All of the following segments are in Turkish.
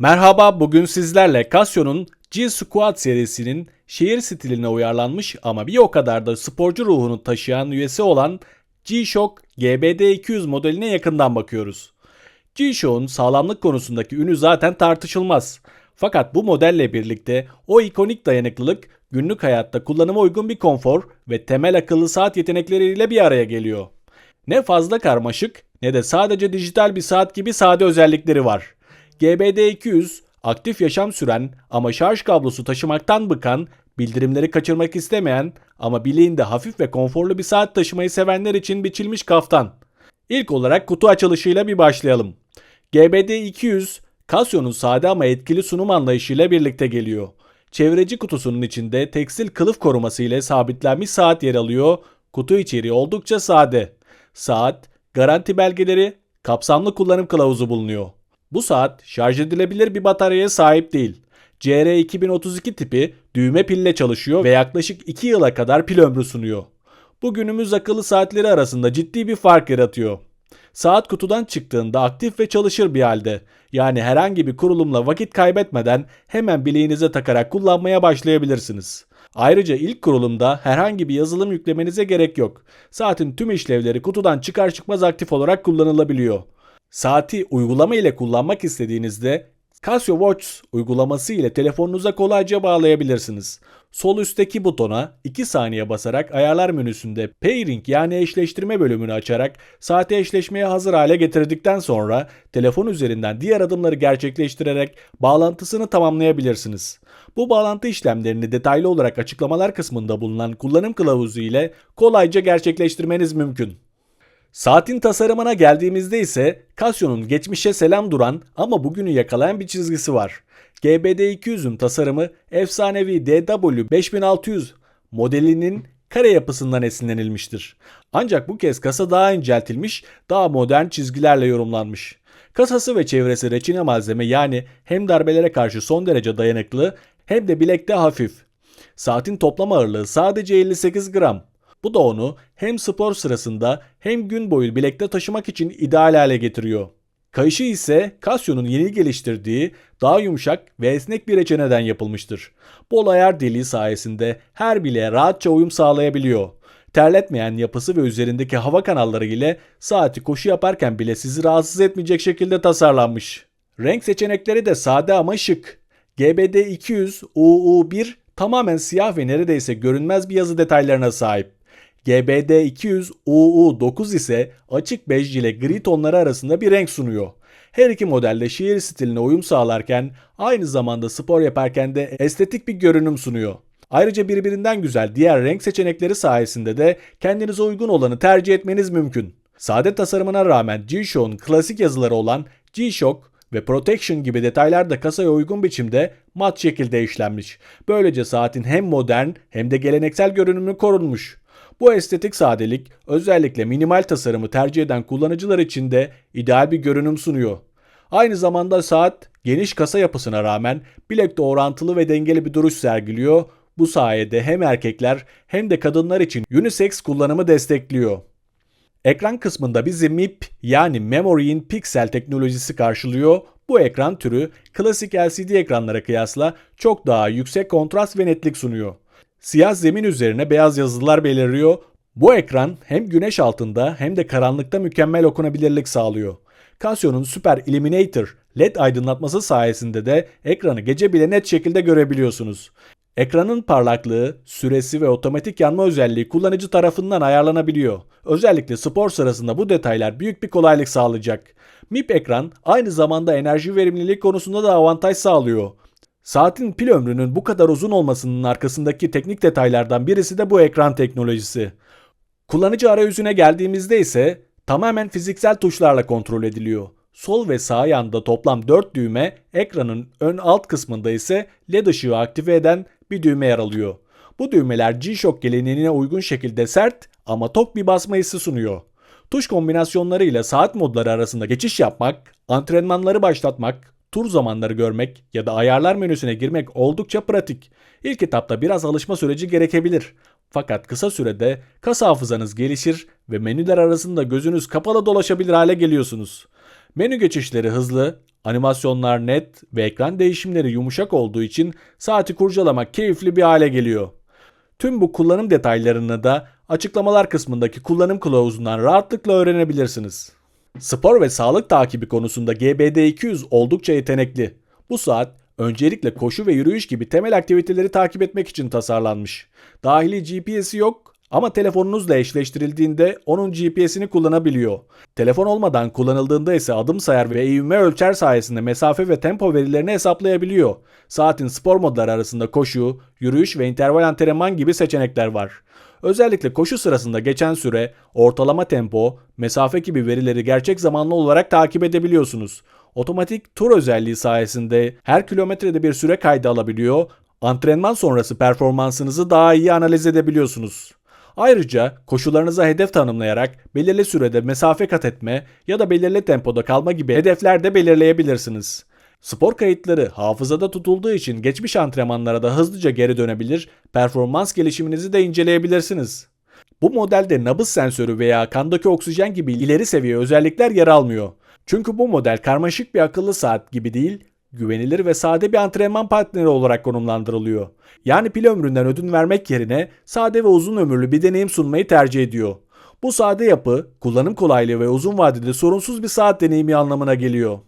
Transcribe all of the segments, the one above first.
Merhaba, bugün sizlerle Casio'nun G Squad serisinin şehir stiline uyarlanmış ama bir o kadar da sporcu ruhunu taşıyan üyesi olan G-Shock GBD200 modeline yakından bakıyoruz. G-Shock'un sağlamlık konusundaki ünü zaten tartışılmaz. Fakat bu modelle birlikte o ikonik dayanıklılık günlük hayatta kullanıma uygun bir konfor ve temel akıllı saat yetenekleriyle bir araya geliyor. Ne fazla karmaşık ne de sadece dijital bir saat gibi sade özellikleri var. GBD200 aktif yaşam süren ama şarj kablosu taşımaktan bıkan, bildirimleri kaçırmak istemeyen ama bileğinde hafif ve konforlu bir saat taşımayı sevenler için biçilmiş kaftan. İlk olarak kutu açılışıyla bir başlayalım. GBD200 Casio'nun sade ama etkili sunum anlayışıyla birlikte geliyor. Çevreci kutusunun içinde tekstil kılıf koruması ile sabitlenmiş saat yer alıyor. Kutu içeriği oldukça sade. Saat, garanti belgeleri, kapsamlı kullanım kılavuzu bulunuyor. Bu saat şarj edilebilir bir bataryaya sahip değil. CR2032 tipi düğme pille çalışıyor ve yaklaşık 2 yıla kadar pil ömrü sunuyor. Bu günümüz akıllı saatleri arasında ciddi bir fark yaratıyor. Saat kutudan çıktığında aktif ve çalışır bir halde. Yani herhangi bir kurulumla vakit kaybetmeden hemen bileğinize takarak kullanmaya başlayabilirsiniz. Ayrıca ilk kurulumda herhangi bir yazılım yüklemenize gerek yok. Saatin tüm işlevleri kutudan çıkar çıkmaz aktif olarak kullanılabiliyor. Saati uygulama ile kullanmak istediğinizde Casio Watch uygulaması ile telefonunuza kolayca bağlayabilirsiniz. Sol üstteki butona 2 saniye basarak ayarlar menüsünde Pairing yani eşleştirme bölümünü açarak saati eşleşmeye hazır hale getirdikten sonra telefon üzerinden diğer adımları gerçekleştirerek bağlantısını tamamlayabilirsiniz. Bu bağlantı işlemlerini detaylı olarak açıklamalar kısmında bulunan kullanım kılavuzu ile kolayca gerçekleştirmeniz mümkün. Saatin tasarımına geldiğimizde ise Casio'nun geçmişe selam duran ama bugünü yakalayan bir çizgisi var. GBD200'ün tasarımı efsanevi DW5600 modelinin kare yapısından esinlenilmiştir. Ancak bu kez kasa daha inceltilmiş, daha modern çizgilerle yorumlanmış. Kasası ve çevresi reçine malzeme yani hem darbelere karşı son derece dayanıklı hem de bilekte hafif. Saatin toplam ağırlığı sadece 58 gram. Bu da onu hem spor sırasında hem gün boyu bilekte taşımak için ideal hale getiriyor. Kayışı ise Casio'nun yeni geliştirdiği daha yumuşak ve esnek bir reçineden yapılmıştır. Bol ayar deliği sayesinde her bileğe rahatça uyum sağlayabiliyor. Terletmeyen yapısı ve üzerindeki hava kanalları ile saati koşu yaparken bile sizi rahatsız etmeyecek şekilde tasarlanmış. Renk seçenekleri de sade ama şık. GBD 200 UU1 tamamen siyah ve neredeyse görünmez bir yazı detaylarına sahip. GBD 200 UU9 ise açık bej ile gri tonları arasında bir renk sunuyor. Her iki modelde şehir stiline uyum sağlarken aynı zamanda spor yaparken de estetik bir görünüm sunuyor. Ayrıca birbirinden güzel diğer renk seçenekleri sayesinde de kendinize uygun olanı tercih etmeniz mümkün. Sade tasarımına rağmen G-Shock'un klasik yazıları olan G-Shock ve Protection gibi detaylar da kasaya uygun biçimde mat şekilde işlenmiş. Böylece saatin hem modern hem de geleneksel görünümü korunmuş. Bu estetik sadelik özellikle minimal tasarımı tercih eden kullanıcılar için de ideal bir görünüm sunuyor. Aynı zamanda saat geniş kasa yapısına rağmen bilekte orantılı ve dengeli bir duruş sergiliyor. Bu sayede hem erkekler hem de kadınlar için unisex kullanımı destekliyor. Ekran kısmında bizi MIP yani Memory in Pixel teknolojisi karşılıyor. Bu ekran türü klasik LCD ekranlara kıyasla çok daha yüksek kontrast ve netlik sunuyor. Siyah zemin üzerine beyaz yazılar beliriyor. Bu ekran hem güneş altında hem de karanlıkta mükemmel okunabilirlik sağlıyor. Casio'nun Super Illuminator LED aydınlatması sayesinde de ekranı gece bile net şekilde görebiliyorsunuz. Ekranın parlaklığı, süresi ve otomatik yanma özelliği kullanıcı tarafından ayarlanabiliyor. Özellikle spor sırasında bu detaylar büyük bir kolaylık sağlayacak. MIP ekran aynı zamanda enerji verimliliği konusunda da avantaj sağlıyor. Saatin pil ömrünün bu kadar uzun olmasının arkasındaki teknik detaylardan birisi de bu ekran teknolojisi. Kullanıcı arayüzüne geldiğimizde ise tamamen fiziksel tuşlarla kontrol ediliyor. Sol ve sağ yanda toplam 4 düğme, ekranın ön alt kısmında ise LED ışığı aktive eden bir düğme yer alıyor. Bu düğmeler G-Shock geleneğine uygun şekilde sert ama tok bir basma hissi sunuyor. Tuş kombinasyonlarıyla saat modları arasında geçiş yapmak, antrenmanları başlatmak, tur zamanları görmek ya da ayarlar menüsüne girmek oldukça pratik. İlk etapta biraz alışma süreci gerekebilir. Fakat kısa sürede kas hafızanız gelişir ve menüler arasında gözünüz kapalı dolaşabilir hale geliyorsunuz. Menü geçişleri hızlı, animasyonlar net ve ekran değişimleri yumuşak olduğu için saati kurcalamak keyifli bir hale geliyor. Tüm bu kullanım detaylarını da açıklamalar kısmındaki kullanım kılavuzundan rahatlıkla öğrenebilirsiniz. Spor ve sağlık takibi konusunda GBD200 oldukça yetenekli. Bu saat öncelikle koşu ve yürüyüş gibi temel aktiviteleri takip etmek için tasarlanmış. Dahili GPS'i yok ama telefonunuzla eşleştirildiğinde onun GPS'ini kullanabiliyor. Telefon olmadan kullanıldığında ise adım sayar ve eğilme ölçer sayesinde mesafe ve tempo verilerini hesaplayabiliyor. Saatin spor modları arasında koşu, yürüyüş ve interval antrenman gibi seçenekler var. Özellikle koşu sırasında geçen süre, ortalama tempo, mesafe gibi verileri gerçek zamanlı olarak takip edebiliyorsunuz. Otomatik tur özelliği sayesinde her kilometrede bir süre kaydı alabiliyor, antrenman sonrası performansınızı daha iyi analiz edebiliyorsunuz. Ayrıca koşularınıza hedef tanımlayarak belirli sürede mesafe kat etme ya da belirli tempoda kalma gibi hedefler de belirleyebilirsiniz. Spor kayıtları hafızada tutulduğu için geçmiş antrenmanlara da hızlıca geri dönebilir, performans gelişiminizi de inceleyebilirsiniz. Bu modelde nabız sensörü veya kandaki oksijen gibi ileri seviye özellikler yer almıyor. Çünkü bu model karmaşık bir akıllı saat gibi değil, güvenilir ve sade bir antrenman partneri olarak konumlandırılıyor. Yani pil ömründen ödün vermek yerine sade ve uzun ömürlü bir deneyim sunmayı tercih ediyor. Bu sade yapı, kullanım kolaylığı ve uzun vadede sorunsuz bir saat deneyimi anlamına geliyor.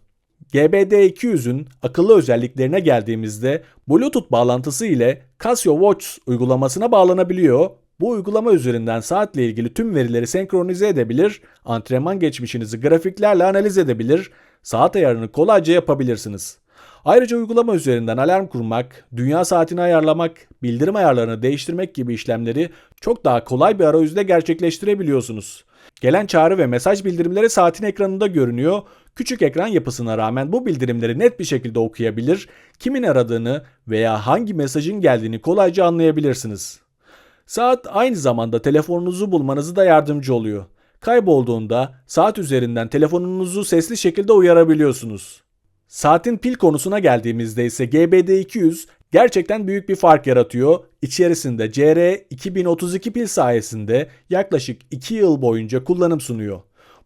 GBD200'ün akıllı özelliklerine geldiğimizde Bluetooth bağlantısı ile Casio Watch uygulamasına bağlanabiliyor. Bu uygulama üzerinden saatle ilgili tüm verileri senkronize edebilir, antrenman geçmişinizi grafiklerle analiz edebilir, saat ayarını kolayca yapabilirsiniz. Ayrıca uygulama üzerinden alarm kurmak, dünya saatini ayarlamak, bildirim ayarlarını değiştirmek gibi işlemleri çok daha kolay bir arayüzde gerçekleştirebiliyorsunuz. Gelen çağrı ve mesaj bildirimleri saatin ekranında görünüyor. Küçük ekran yapısına rağmen bu bildirimleri net bir şekilde okuyabilir, kimin aradığını veya hangi mesajın geldiğini kolayca anlayabilirsiniz. Saat aynı zamanda telefonunuzu bulmanızı da yardımcı oluyor. Kaybolduğunda saat üzerinden telefonunuzu sesli şekilde uyarabiliyorsunuz. Saatin pil konusuna geldiğimizde ise GBD200 gerçekten büyük bir fark yaratıyor. İçerisinde CR2032 pil sayesinde yaklaşık 2 yıl boyunca kullanım sunuyor.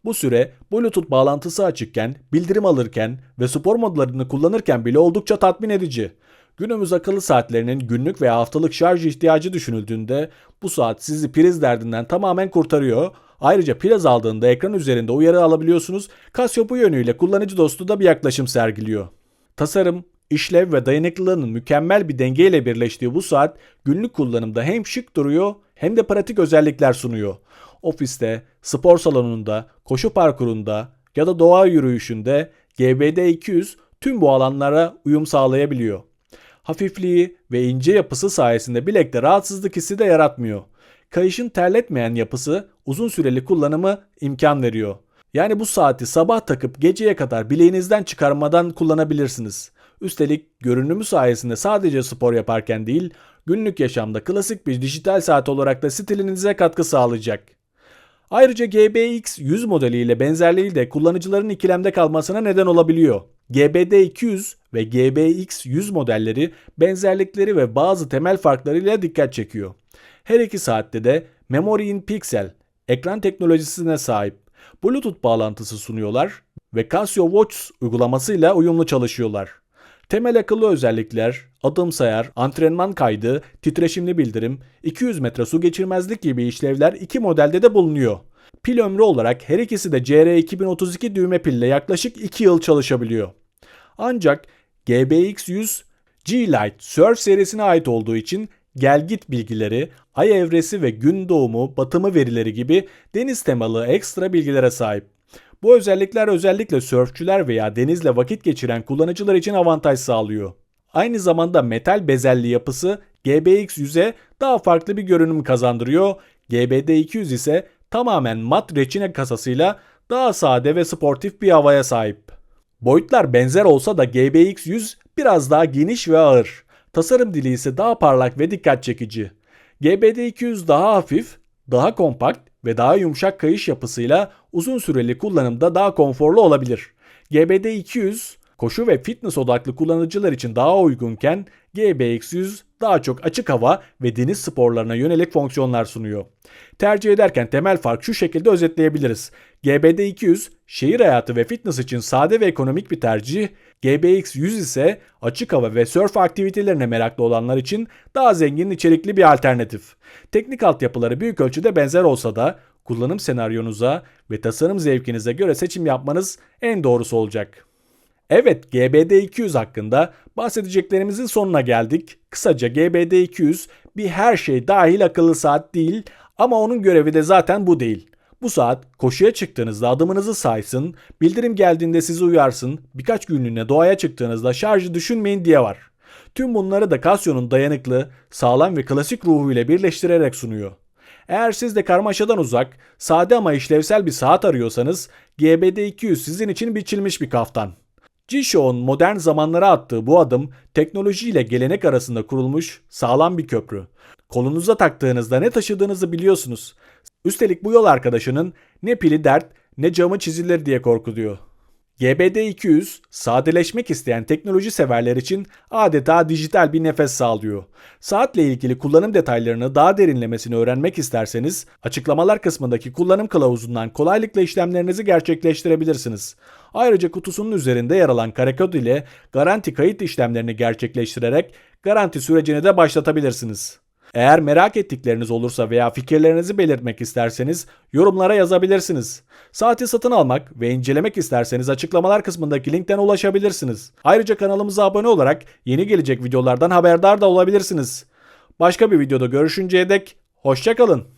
Bu süre Bluetooth bağlantısı açıkken, bildirim alırken ve spor modlarını kullanırken bile oldukça tatmin edici. Günümüz akıllı saatlerinin günlük veya haftalık şarj ihtiyacı düşünüldüğünde bu saat sizi priz derdinden tamamen kurtarıyor. Ayrıca pil azaldığında ekran üzerinde uyarı alabiliyorsunuz. Casio bu yönüyle kullanıcı dostu da bir yaklaşım sergiliyor. Tasarım, işlev ve dayanıklılığının mükemmel bir dengeyle birleştiği bu saat günlük kullanımda hem şık duruyor hem de pratik özellikler sunuyor. Ofiste, spor salonunda, koşu parkurunda ya da doğa yürüyüşünde GBD 200 tüm bu alanlara uyum sağlayabiliyor. Hafifliği ve ince yapısı sayesinde bilekte rahatsızlık hissi de yaratmıyor. Kayışın terletmeyen yapısı uzun süreli kullanımı imkan veriyor. Yani bu saati sabah takıp geceye kadar bileğinizden çıkarmadan kullanabilirsiniz. Üstelik görünümü sayesinde sadece spor yaparken değil, günlük yaşamda klasik bir dijital saat olarak da stilinize katkı sağlayacak. Ayrıca GBX 100 modeliyle benzerliği de kullanıcıların ikilemde kalmasına neden olabiliyor. GBD 200 ve GBX 100 modelleri benzerlikleri ve bazı temel farklarıyla dikkat çekiyor. Her iki saatte de Memory in Pixel ekran teknolojisine sahip Bluetooth bağlantısı sunuyorlar ve Casio Watch uygulamasıyla uyumlu çalışıyorlar. Temel akıllı özellikler, adım sayar, antrenman kaydı, titreşimli bildirim, 200 metre su geçirmezlik gibi işlevler iki modelde de bulunuyor. Pil ömrü olarak her ikisi de CR2032 düğme pille yaklaşık 2 yıl çalışabiliyor. Ancak GBX100 G-Lite Surf serisine ait olduğu için gelgit bilgileri, ay evresi ve gün doğumu, batımı verileri gibi deniz temalı ekstra bilgilere sahip. Bu özellikler özellikle sörfçüler veya denizle vakit geçiren kullanıcılar için avantaj sağlıyor. Aynı zamanda metal bezelli yapısı GBX 100'e daha farklı bir görünüm kazandırıyor. GBD 200 ise tamamen mat reçine kasasıyla daha sade ve sportif bir havaya sahip. Boyutlar benzer olsa da GBX 100 biraz daha geniş ve ağır. Tasarım dili ise daha parlak ve dikkat çekici. GBD 200 daha hafif, daha kompakt ve daha yumuşak kayış yapısıyla uzun süreli kullanımda daha konforlu olabilir. GBD 200 koşu ve fitness odaklı kullanıcılar için daha uygunken GBX100 daha çok açık hava ve deniz sporlarına yönelik fonksiyonlar sunuyor. Tercih ederken temel fark şu şekilde özetleyebiliriz. GBD200 şehir hayatı ve fitness için sade ve ekonomik bir tercih, GBX100 ise açık hava ve surf aktivitelerine meraklı olanlar için daha zengin içerikli bir alternatif. Teknik altyapıları büyük ölçüde benzer olsa da kullanım senaryonuza ve tasarım zevkinize göre seçim yapmanız en doğrusu olacak. Evet GBD200 hakkında bahsedeceklerimizin sonuna geldik. Kısaca GBD200 bir her şey dahil akıllı saat değil ama onun görevi de zaten bu değil. Bu saat koşuya çıktığınızda adımınızı saysın, bildirim geldiğinde sizi uyarsın, birkaç günlüğüne doğaya çıktığınızda şarjı düşünmeyin diye var. Tüm bunları da Casio'nun dayanıklı, sağlam ve klasik ruhuyla birleştirerek sunuyor. Eğer siz de karmaşadan uzak, sade ama işlevsel bir saat arıyorsanız GBD200 sizin için biçilmiş bir kaftan. G-Show'un modern zamanlara attığı bu adım teknoloji ile gelenek arasında kurulmuş sağlam bir köprü. Kolunuza taktığınızda ne taşıdığınızı biliyorsunuz. Üstelik bu yol arkadaşının ne pili dert ne camı çizilir diye korkutuyor. GBD200 sadeleşmek isteyen teknoloji severler için adeta dijital bir nefes sağlıyor. Saatle ilgili kullanım detaylarını daha derinlemesine öğrenmek isterseniz açıklamalar kısmındaki kullanım kılavuzundan kolaylıkla işlemlerinizi gerçekleştirebilirsiniz. Ayrıca kutusunun üzerinde yer alan karekod ile garanti kayıt işlemlerini gerçekleştirerek garanti sürecini de başlatabilirsiniz. Eğer merak ettikleriniz olursa veya fikirlerinizi belirtmek isterseniz yorumlara yazabilirsiniz. Saati satın almak ve incelemek isterseniz açıklamalar kısmındaki linkten ulaşabilirsiniz. Ayrıca kanalımıza abone olarak yeni gelecek videolardan haberdar da olabilirsiniz. Başka bir videoda görüşünceye dek hoşçakalın.